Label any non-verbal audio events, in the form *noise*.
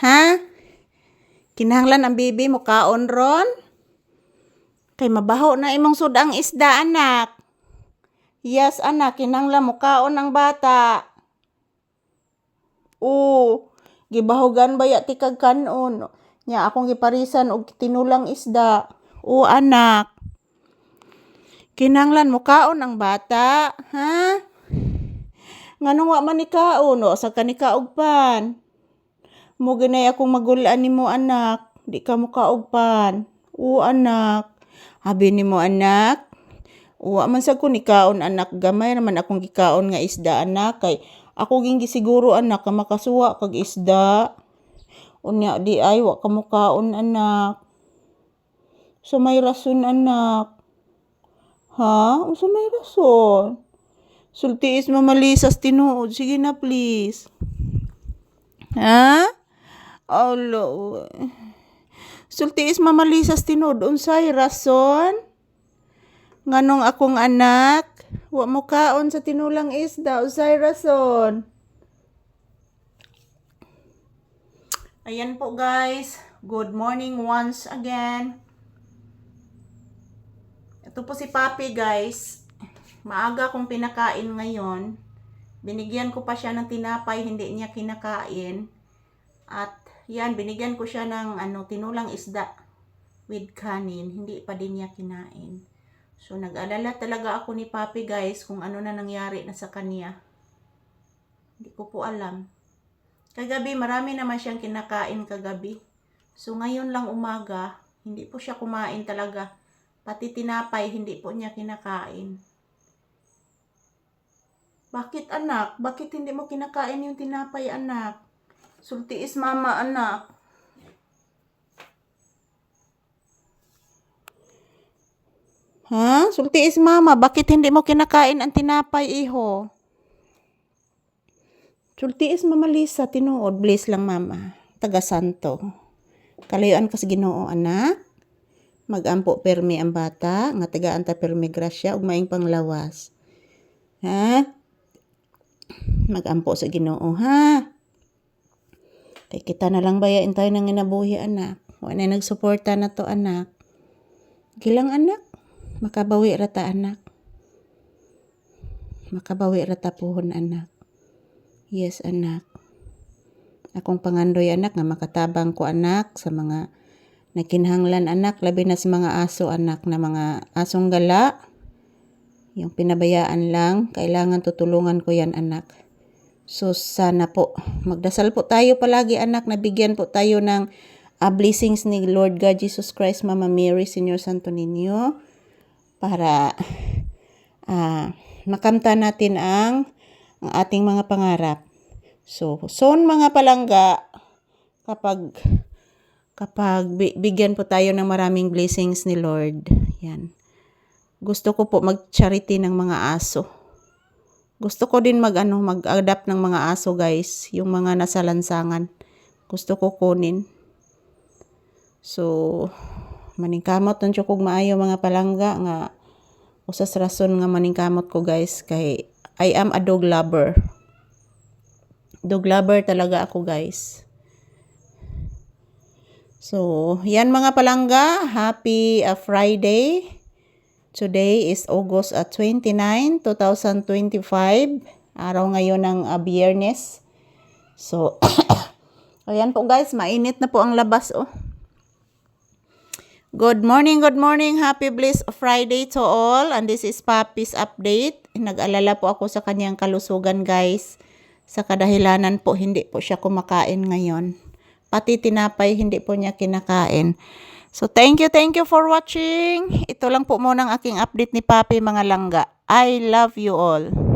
Ha? Kinahanglan ang bibi mo kaon ron? Kay mabaho na imong sudang isda, anak. Yes, anak. Kinahanglan mo kaon ang bata. Oo. Gibahugan ba ya tikag kanon? Nya akong giparisan og tinulang isda. Oo, anak. Kinahanglan mo kaon ang bata, ha? Nganong wa man ni kaon, o sa kanikaog pan. Mo ginay akong magulaan nimo anak, di ka mo kaugpan. Oo anak. Habi nimo anak. Wa man sa ko ni anak, gamay naman akong gikaon nga isda anak kay ako ging gisiguro anak ka makasuwa kag isda. Unya di ay wa ka mo kaon anak. So may rason anak. Ha? Unsa may rason? Sultiis mamalisas tinuod. Sige na please. Ha? Alo. Sultiis mamalisas tinuod. Unsay rason? Nganong akong anak? Wa mo kaon sa tinulang isda. Unsay rason? Ayan po guys. Good morning once again. Ito po si Papi guys. Maaga kong pinakain ngayon. Binigyan ko pa siya ng tinapay, hindi niya kinakain. At yan, binigyan ko siya ng ano, tinulang isda with kanin. Hindi pa din niya kinain. So, nag-alala talaga ako ni Papi guys kung ano na nangyari na sa kanya. Hindi ko po alam. Kagabi, marami naman siyang kinakain kagabi. So, ngayon lang umaga, hindi po siya kumain talaga. Pati tinapay, hindi po niya kinakain. Bakit anak? Bakit hindi mo kinakain yung tinapay anak? Sultiis mama anak. Ha? Sultiis mama, bakit hindi mo kinakain ang tinapay iho? Sultiis mama Lisa, tinuod. Bless lang mama. Taga Santo. Kalayuan kas ginoo anak. Magampo permi ang bata, nga tagaan ta permi grasya, ug maing panglawas. Ha? Magampo sa ginoo, ha? Kay kita na lang bayain tayo ng inabuhi anak. Wala na nagsuporta na to anak. Gilang anak. Makabawi rata anak. Makabawi rata puhon anak. Yes anak. Akong pangandoy anak nga makatabang ko anak sa mga nakinhanglan anak labi na sa mga aso anak na mga asong gala. Yung pinabayaan lang, kailangan tutulungan ko yan anak. So sana po, magdasal po tayo palagi anak, nabigyan po tayo ng uh, blessings ni Lord God Jesus Christ, Mama Mary, Senior Santo Niño, para uh, makamta natin ang, ang ating mga pangarap. So, son mga palangga, kapag kapag bi- bigyan po tayo ng maraming blessings ni Lord, yan. Gusto ko po mag-charity ng mga aso. Gusto ko din mag ano, mag-adapt ng mga aso, guys, yung mga nasa lansangan. Gusto ko kunin. So, maningkamot ng kog maayo mga palangga nga usas rason nga maningkamot ko guys kay I am a dog lover. Dog lover talaga ako guys. So, yan mga palangga, happy uh, Friday. Today is August uh, 29, 2025. Araw ngayon ng uh. So, *coughs* ayan po guys, mainit na po ang labas oh. Good morning, good morning. Happy Bliss Friday to all. And this is Papi's update. Nag-alala po ako sa kanyang kalusugan guys. Sa kadahilanan po, hindi po siya kumakain ngayon. Pati tinapay, hindi po niya kinakain. So, thank you, thank you for watching. Ito lang po muna ang aking update ni Papi mga langga. I love you all.